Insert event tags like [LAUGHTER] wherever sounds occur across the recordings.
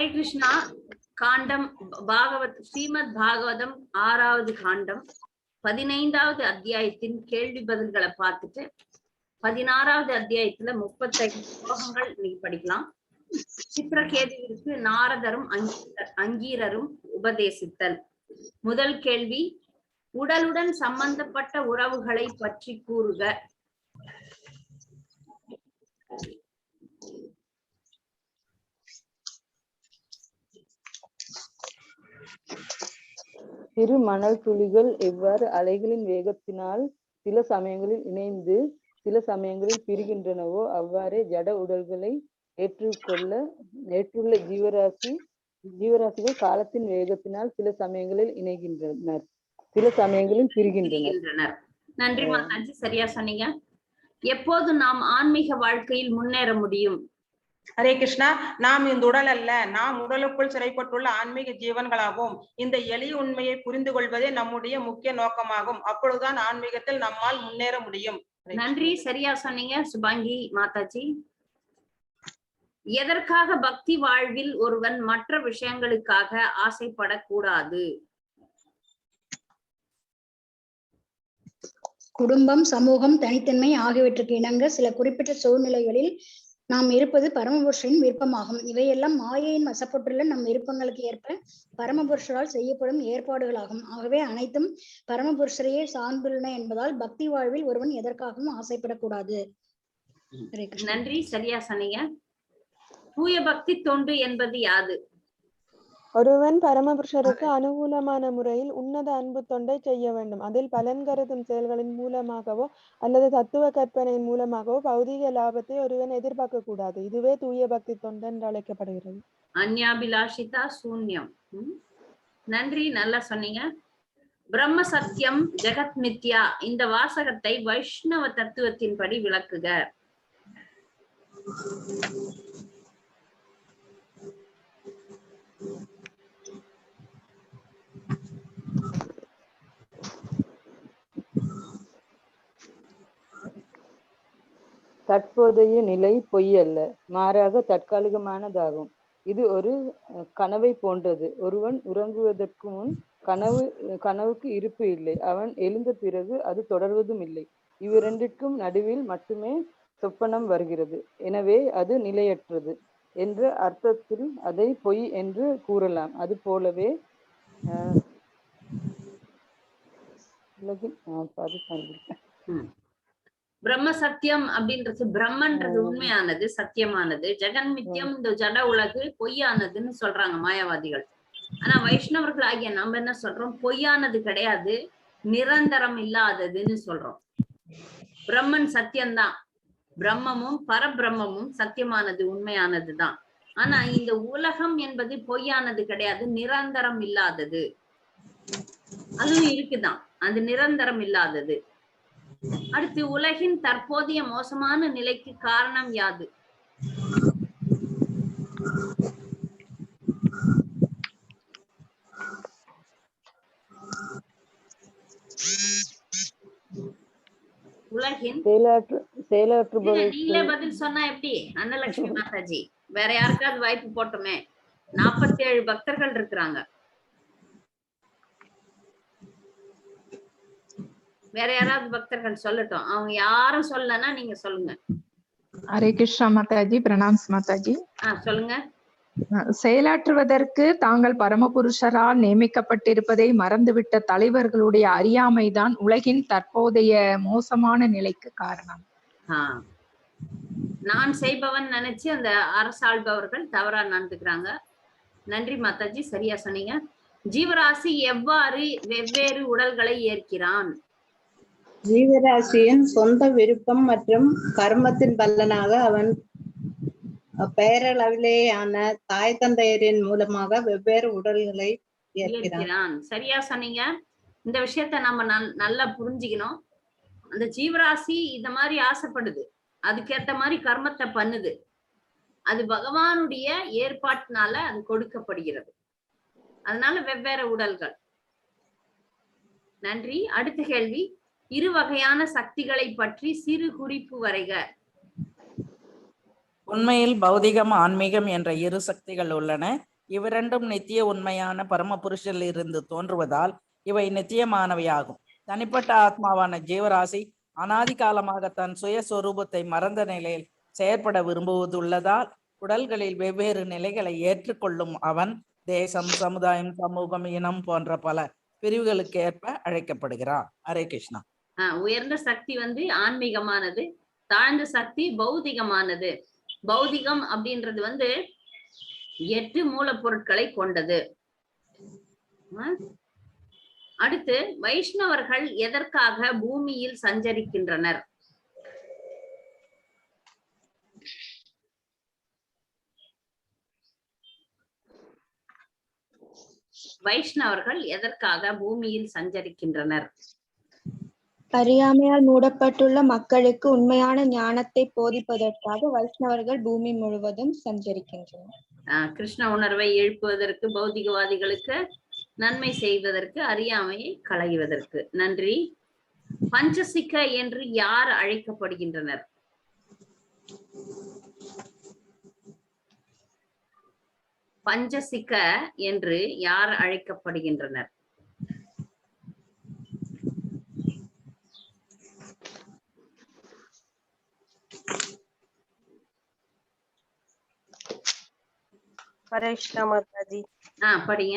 ஹரே கிருஷ்ணா காண்டம் பாகவத் ஸ்ரீமத் பாகவதம் ஆறாவது காண்டம் பதினைந்தாவது அத்தியாயத்தின் கேள்வி பதில்களை பார்த்துட்டு பதினாறாவது அத்தியாயத்துல முப்பத்தைந்து ஸ்லோகங்கள் நீங்க படிக்கலாம். சித்திரகேதுவிற்கு நாரதரும் அங்கீரரும் உபதேசித்தல். முதல் கேள்வி உடலுடன் சம்பந்தப்பட்ட உறவுகளை பற்றி கூறுக. சிறு மணல் துளிகள் எவ்வாறு அலைகளின் வேகத்தினால் சில சமயங்களில் இணைந்து சில சமயங்களில் பிரிகின்றனவோ அவ்வாறே ஜட உடல்களை ஏற்றுக்கொள்ள ஏற்றுள்ள ஜீவராசி ஜீவராசிகள் காலத்தின் வேகத்தினால் சில சமயங்களில் இணைகின்றனர். சில சமயங்களில் பிரிகின்றனர். நன்றி சரியா சொன்னீங்க. எப்போது நாம் ஆன்மீக வாழ்க்கையில் முன்னேற முடியும்? ஹரே கிருஷ்ணா நாம் இந்த உடல் அல்ல நாம் உடலுக்குள் சிறைப்பட்டுள்ள ஆன்மீக ஜீவன்களாகும் இந்த எளிய உண்மையை புரிந்து கொள்வதே நம்முடைய முக்கிய நோக்கமாகும். அப்பொழுதுதான் ஆன்மீகத்தில் நம்மால் முன்னேற முடியும். நன்றி. சரியா சொன்னீங்க சுபாங்கி மாதாஜி. எதற்காக பக்தி வாழ்வில் ஒருவன் மற்ற விஷயங்களுக்காக ஆசைப்படக்கூடாது? குடும்பம் சமூகம் தனித்தன்மை ஆகியவற்றுக்கு இணங்க சில குறிப்பிட்ட சூழ்நிலைகளில் நாம் இருப்பது பரமபுருஷரின் விருப்பமாகும். இவையெல்லாம் மாயையின் வசப்பட்டுள்ள நம் விருப்பங்களுக்கு ஏற்ப பரமபுருஷரால் செய்யப்படும் ஏற்பாடுகளாகும். ஆகவே அனைத்தும் பரமபுருஷரையே சார்ந்துள்ளன என்பதால் பக்தி வாழ்வில் ஒருவன் எதற்காகவும் ஆசைப்படக்கூடாது. நன்றி. சரியா சொன்னீங்க. தூய பக்தி தொண்டு என்பது யாது? ஒருவன் பரமபுருஷருக்கு அனுகூலமான முறையில் உன்னத அன்பு தொண்டை செய்ய வேண்டும். அதில் பலன் கருதும் செயல்களின் மூலமாகவோ அல்லது தத்துவ கற்பனையின் மூலமாகவோ பௌதீக லாபத்தை ஒருவன் எதிர்பார்க்க கூடாது இதுவே தூய பக்தி தொண்டு என்று அழைக்கப்படுகிறது. அந்யாபிலாஷிதா சூன்யம். நன்றி நல்லா சொன்னீங்க. பிரம்ம சத்தியம் ஜெகத் மித்யா இந்த வாசகத்தை வைஷ்ணவ தத்துவத்தின்படி விளக்குக. தற்போதைய நிலை பொய் அல்ல. மாறாக தற்காலிகமானதாகும். இது ஒரு கனவை போன்றது. ஒருவன் உறங்குவதற்கு முன் கனவு கனவுக்கு இருப்பு இல்லை. அவன் எழுந்த பிறகு அது தொடர்வதும் இல்லை. இவ்விரண்டிற்கும் நடுவில் மட்டுமே சொப்பனம் வருகிறது. எனவே அது நிலையற்றது என்ற அர்த்தத்தில் அதை பொய் என்று கூறலாம். அது போலவே அஹ், உலகின் பாதி பிரம்ம சத்தியம் அப்படின்றது பிரம்மன்றது. உண்மையானது சத்தியமானது. ஜெகன் மித்யம் இந்த ஜட உலகு பொய்யானதுன்னு சொல்றாங்க மாயாவாதிகள். ஆனா வைஷ்ணவர்கள் ஆகிய நம்ம என்ன சொல்றோம்? பொய்யானது கிடையாது நிரந்தரம் இல்லாததுன்னு சொல்றோம். பிரம்மன் சத்தியம்தான். பிரம்மமும் பரபிரம்மமும் சத்தியமானது உண்மையானதுதான். ஆனா இந்த உலகம் என்பது பொய்யானது கிடையாது நிரந்தரம் இல்லாதது. அதுவும் இருக்குதான். அது நிரந்தரம் இல்லாதது. அடுத்து உலகின் தற்போதைய மோசமான நிலைக்கு காரணம் யாது? உலகின் நீங்களே பதில் சொன்னா எப்படி? அன்னலட்சுமி [LAUGHS] மாதாஜி. வேற யாருக்காவது வாய்ப்பு போட்டோமே. நாற்பத்தி ஏழு பக்தர்கள் இருக்கிறாங்க. வேற யாராவது பக்தர்கள் சொல்லட்டும். அவங்க யாரும் சொல்லனா நீங்க சொல்லுங்க. ஹரே கிருஷ்ணா மாதாஜி பிரணாம்ஸ் மாதாஜி. சொல்லுங்க. செயலாற்றுவதற்கு தாங்கள் பரமபுருஷரால் நியமிக்கப்பட்டிருப்பதை மறந்துவிட்ட தலைவர்களுடைய அறியாமைதான் உலகின் தற்போதைய மோசமான நிலைக்கு காரணம். ஆஹ் நான் செய்பவன் நினைச்சு அந்த அரசாள்பவர்கள் தவறா நடந்துக்கிறாங்க. நன்றி மாதாஜி சரியா சொன்னீங்க. ஜீவராசி எவ்வாறு வெவ்வேறு உடல்களை ஏற்கிறான்? ஜீவராசியின் சொந்த விருப்பம் மற்றும் கர்மத்தின் பலனாக அவன் பெயரளவிலேயான தாய் தந்தையரின் மூலமாக வெவ்வேறு உடல்களை ஏற்கிறான். சரியா சொன்னீங்க. இந்த விஷயத்த நம்ம நல்- நல்லா புரிஞ்சுக்கணும். அந்த ஜீவராசி இந்த மாதிரி ஆசைப்படுது. அதுக்கேத்த மாதிரி கர்மத்தை பண்ணுது. அது பகவானுடைய ஏற்பாட்டினால அது கொடுக்கப்படுகிறது. அதனால வெவ்வேறு உடல்கள். நன்றி. அடுத்த கேள்வி. இரு வகையான சக்திகளை பற்றி சிறு குறிப்பு வரைக. உண்மையில் பௌதிகம் ஆன்மீகம் என்ற இரு சக்திகள் உள்ளன. இவ்விரண்டும் நித்திய உண்மையான பரமபுருஷரில் இருந்து தோன்றுவதால் இவை நித்தியமானவையாகும். தனிப்பட்ட ஆத்மாவான ஜீவராசி அனாதி காலமாக தன் சுயஸ்வரூபத்தை மறந்த நிலையில் செயற்பட விரும்புவதுள்ளதால் உடல்களில் வெவ்வேறு நிலைகளை ஏற்றுக்கொள்ளும் அவன் தேசம் சமுதாயம் சமூகம் இனம் போன்ற பல பிரிவுகளுக்கு ஏற்ப அழைக்கப்படுகிறான். ஹரே கிருஷ்ணா. உயர்ந்த சக்தி வந்து ஆன்மீகமானது தாழ்ந்த சக்தி பௌதிகமானது. பௌதிகம் அப்படின்றது வந்து எட்டு மூலப்பொருட்களை கொண்டது. அடுத்து வைஷ்ணவர்கள் எதற்காக பூமியில் சஞ்சரிக்கின்றனர்? வைஷ்ணவர்கள் எதற்காக பூமியில் சஞ்சரிக்கின்றனர்? அறியாமையால் மூடப்பட்டுள்ள மக்களுக்கு உண்மையான ஞானத்தை போதிப்பதற்காக வைஷ்ணவர்கள் பூமி முழுவதும் சஞ்சரிக்கின்றனர். ஆஹ் கிருஷ்ண உணர்வை எழுப்புவதற்கு பௌதிகவாதிகளுக்கு நன்மை செய்வதற்கு அறியாமையை களைவதற்கு. நன்றி. பஞ்சசிக்க என்று யார் அழைக்கப்படுகின்றனர்? பஞ்சசிக்க என்று யார் அழைக்கப்படுகின்றனர்? மாதாஜி படிங்க.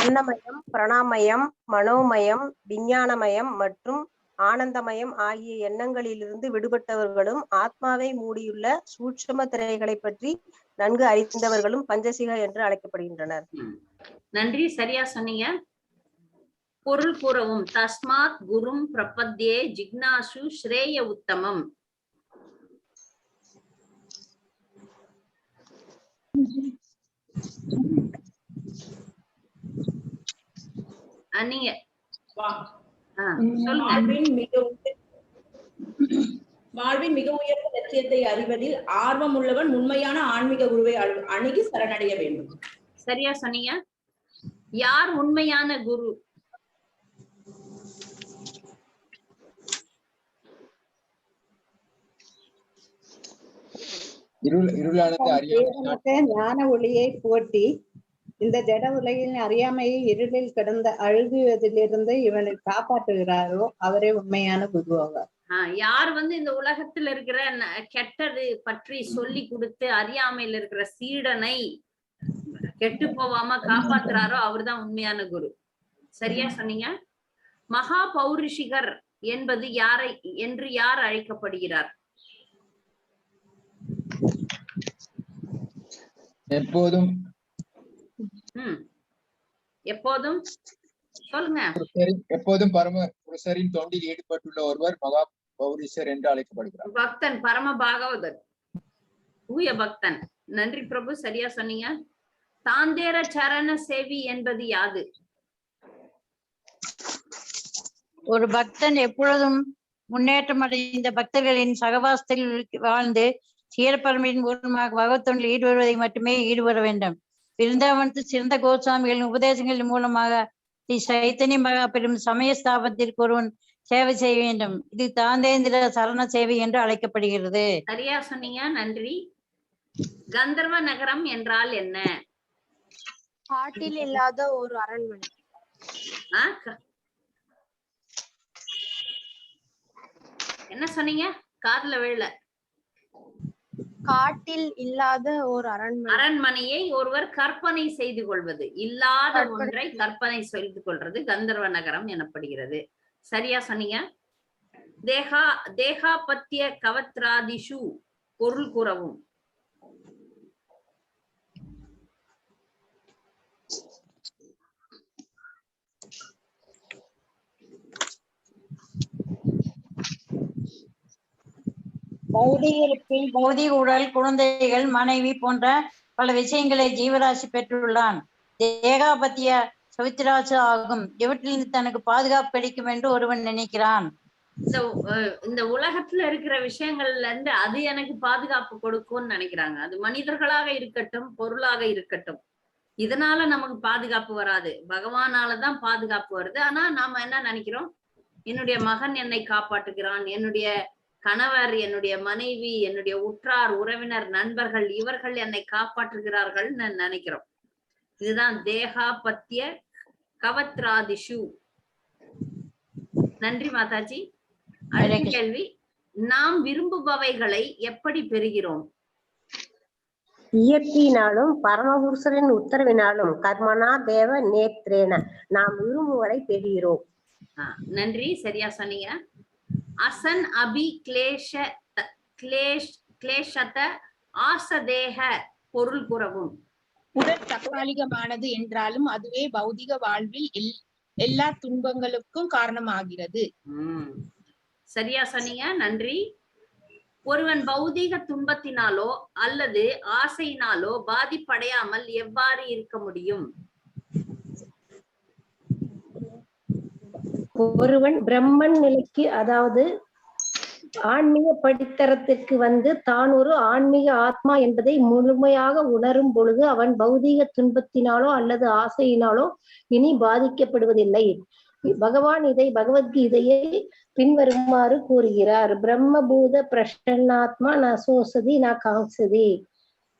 அன்னமயம் பிரணாமயம் மனோமயம் விஞ்ஞானமயம் மற்றும் ஆனந்தமயம் ஆகிய எண்ணங்களிலிருந்து விடுபட்டவர்களும் ஆத்மாவை மூடியுள்ள சூட்சும திரைகளை பற்றி நன்கு அறிந்தவர்களும் பஞ்சசிக என்று அழைக்கப்படுகின்றனர். நன்றி. சரியா சொன்னீங்க. பொருள் கூறவும். தஸ்மாத் குரும் பிரபத்யே ஜிக்னாசு ஸ்ரேய உத்தமம். நீங்க வாழ்வின் மிக உயர்- வாழ்வின் மிக உயர்ந்த லட்சியத்தை அறிவதில் ஆர்வம் உள்ளவன் உண்மையான ஆன்மீக குருவை அழு- அணுகி சரணடைய வேண்டும். சரியா சொன்னீங்க. யார் உண்மையான குரு? இருள் இருளானது அறியாமை தேவனுக்கு ஞான ஒளியை போட்டி இந்த ஜட உலகின் அறியாமையை இருளில் கிடந்த அழுகுவதிலிருந்து இவனை காப்பாற்றுகிறாரோ அவரே உண்மையான குரு ஆவார். ஆஹ் யார் வந்து இந்த உலகத்துல இருக்கிற கெட்டது பற்றி சொல்லி கொடுத்து அறியாமையில இருக்கிற சீடனை கெட்டு போகாம காப்பாத்துறாரோ அவர்தான் உண்மையான குரு. சரியா சொன்னீங்க? மகா பௌருஷிகர் என்பது யாரை என்று யார் அழைக்கப்படுகிறார்? எப்போதும் எப்போதும்? சொல்லுங்க. எப்போதும் பரம புருஷரின் தொண்டில் ஈடுபட்டுள்ள ஒருவர் மகா பௌரிஷர் என்று அழைக்கப்படுகிறார். பக்தன் பரம பாகவதர். தூய பக்தன். நன்றி பிரபு சரியா சொன்னீங்க. தாந்தேர சரண சேவி என்பது யாது? ஒரு பக்தன் எப்பொழுதும் முன்னேற்றம் அடைந்த பக்தர்களின் சகவாசத்தில் வாழ்ந்து சீரப்பரம்பின் மூலமாக பகவத்தொண்டில் ஈடுபடுவதை மட்டுமே ஈடுபட வேண்டும். பிருந்தாவனத்து சிறந்த கோசாமிகளின் உபதேசங்களின் மூலமாக ஸ்ரீ சைத்தன்ய மகா பெரும் சமய ஸ்தாபனத்திற்கு ஒருவன் சேவை செய்ய வேண்டும். இது தாந்தேந்திர சரண சேவை என்று அழைக்கப்படுகிறது. சரியா சொன்னீங்க. நன்றி. கந்தர்வ நகரம் என்றால் என்ன? காட்டில் இல்லாத ஒரு அரண்மனை. என்ன சொன்னீங்க? காதுல விழல. காட்டில் இல்லாத ஒரு அரண்மனை. அரண்மனையை ஒருவர் கற்பனை செய்து கொள்வது. இல்லாத ஒன்றை கற்பனை செய்து கொள்றது கந்தர்வ நகரம் எனப்படுகிறது. சரியா சொன்னீங்க? தேகா தேகாபத்திய கவத்ராதிஷு பொருள் கூறவும். பௌதிகத்தில் பௌதிக உடல் குழந்தைகள் மனைவி போன்ற பல விஷயங்களை ஜீவராசி பெற்றுள்ளான். தேகாபத்திய சவித்ராசு ஆகும். இவற்றிலிருந்து தனக்கு பாதுகாப்பு கிடைக்கும் என்று ஒருவன் நினைக்கிறான். இந்த இந்த உலகத்துல இருக்கிற விஷயங்கள்ல இருந்து அது எனக்கு பாதுகாப்பு கொடுக்கும்னு நினைக்கிறாங்க. அது மனிதர்களாக இருக்கட்டும் பொருளாக இருக்கட்டும். இதனால நமக்கு பாதுகாப்பு வராது. பகவானாலதான் பாதுகாப்பு வருது. ஆனா நாம என்ன நினைக்கிறோம்? என்னுடைய மகன் என்னை காப்பாற்றுகிறான். என்னுடைய கணவர் என்னுடைய மனைவி என்னுடைய உற்றார் உறவினர் நண்பர்கள் இவர்கள் என்னை காப்பாற்றுகிறார்கள் நினைக்கிறோம். இதுதான் தேகா பத்திய கவத்ராதிஷு. நன்றி மாதாஜி. அடுத்த. கேள்வி. நாம் விரும்புபவைகளை எப்படி பெறுகிறோம்? இயற்கையினாலும் பரமபுருஷரின் உத்தரவினாலும் கர்மனா தேவ நேத்ரேன. நாம் விரும்புவதை பெறுகிறோம். நன்றி. சரியா சொன்னீங்க. அசன் அபி கிளேஷ கிளேஷ் கிளேஷத ஆசதேக பொருள் புறவும் உடல் தற்காலிகமானது என்றாலும் அதுவே பௌதிக வாழ்வில் எல்- எல்லா துன்பங்களுக்கும் காரணமாகிறது. சரியா சொன்னீங்க. நன்றி. ஒருவன் பௌதீக துன்பத்தினாலோ அல்லது ஆசையினாலோ பாதிப்படையாமல் எவ்வாறு இருக்க முடியும்? ஒருவன் பிரம்மன் நிலைக்கு அதாவது ஆன்மீக படித்தரத்திற்கு வந்து தான் ஒரு ஆன்மீக ஆத்மா என்பதை முழுமையாக உணரும் பொழுது அவன் பௌதீக துன்பத்தினாலோ அல்லது ஆசையினாலோ இனி பாதிக்கப்படுவதில்லை. பகவான் இதை பகவத்கீதையை பின்வருமாறு கூறுகிறார். பிரம்மபூத பிரசன்னாத்மா ந சோசதி ந காங்சதி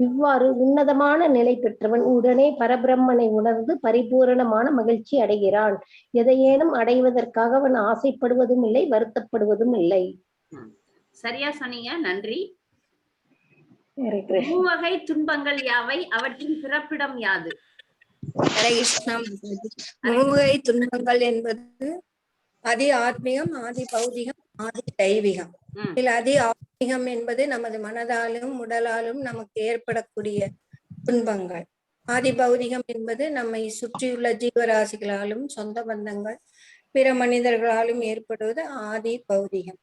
இவ்வாறு உன்னதமான நிலை பெற்றவன் உடனே பரபிரம்மனை உணர்ந்து பரிபூரணமான மகிழ்ச்சி அடைகிறான். எதையேனும் அடைவதற்காக அவன் ஆசைப்படுவதும் இல்லை வருத்தப்படுவதும் இல்லை. சரியா சொன்னீங்க. நன்றி. ஹரே கிருஷ்ணா. மூவகை துன்பங்கள் யாவை? அவற்றின் பிறப்பிடம் யாது? மூவகை துன்பங்கள் என்பது அதி ஆத்மீகம் ஆதி பௌதிகம் ஆதி தெய்வீகம். ம். இதில் அதி ஆத்மீகம் என்பது நமது மனதாலும் உடலாலும் நமக்கு ஏற்படக்கூடிய துன்பங்கள். ஆதி பௌதிகம் என்பது நம்மை சுற்றியுள்ள ஜீவராசிகளாலும் சொந்த பந்தங்கள் பிற மனிதர்களாலும் ஏற்படுவது ஆதி பௌதிகம்.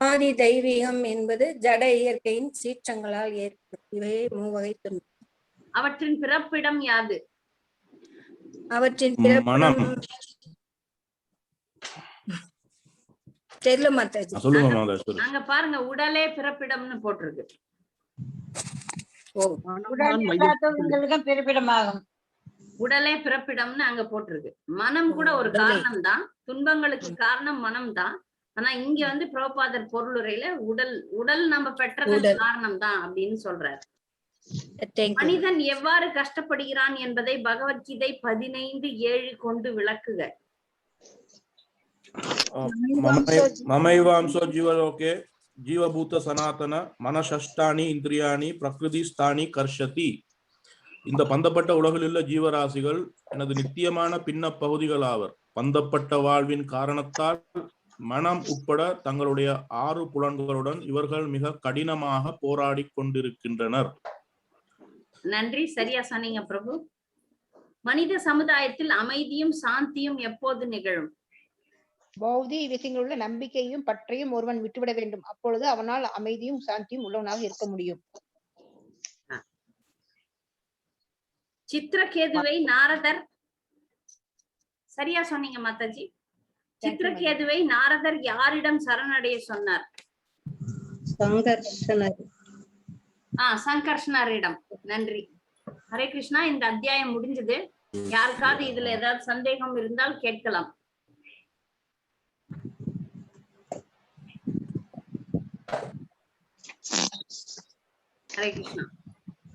ஆதி தெய்வீகம் என்பது ஜட இயற்கையின் சீற்றங்களால் ஏற்படும். இவையே மூவகை துன்பம் அவற்றின் பிறப்பிடம் யாது? அவற்றின் மனம். பிறப்பிடம் தெரியல மாதாஜி. சொல்லுங்க மாதேஸ்வரி அங்க பாருங்க உடலே பிறப்பிடம்னு போட்டிருக்கு. பிறப்பிடமாகும். உடலே பிறப்பிடம்னு அங்க போட்டிருக்கு. மனம் கூட ஒரு காரணம் தான் துன்பங்களுக்கு காரணம் மனம் தான் ஆனா இங்க வந்து புரோபாதர் பொருளுரையில உடல் உடல் நம்ம பெற்றதன் உடல். காரணம் தான் அப்படின்னு சொல்றாரு. மனிதன் எவ்வாறு கஷ்டப்படுகிறான் என்பதை பகவத்கீதை பதினைந்து ஏழு கொண்டு விளக்குக. మమైవాంశో జీవలోకే జీవభూత సనాతన మన షష్டானி இந்திரியாணி பிரகிருதி ஸ்தானி கர்ஷதி இந்த பந்தப்பட்ட உலகிலுள்ள ஜீவராசிகள் எனது நித்தியமான பின்ன பகுதிகள் ஆவர் பந்தப்பட்ட வாழ்வின் காரணத்தால் மனம் உட்பட தங்களுடைய ஆறு புலன்களுடன் இவர்கள் மிக கடினமாக போராடி கொண்டிருக்கின்றனர். நன்றி சரியா சொன்னீங்க பிரபு. மனித சமுதாயத்தில் அமைதியும் சாந்தியும் எப்போது நிகழும்? பௌதிக விஷயங்களில் உள்ள நம்பிக்கையும் பற்றையும் ஒருவன் விட்டுவிட வேண்டும். அப்பொழுது அவனால் அமைதியும் சாந்தியும் உள்ளவனாக இருக்க முடியும். சித்திரகேதுவை நாரதர் சரியா சொன்னீங்க மாதாஜி? சித்திரகேதுவை நாரதர் யாரிடம் சரணடைய சொன்னார்? சங்கர்ஷனர் ஆஹ் சங்கர்ஷ்ணரிடம் நன்றி. ஹரே கிருஷ்ணா இந்த அத்தியாயம் முடிஞ்சது. யாருக்காவது இதுல ஏதாவது சந்தேகம் இருந்தால் கேட்கலாம். ஹரே கிருஷ்ணா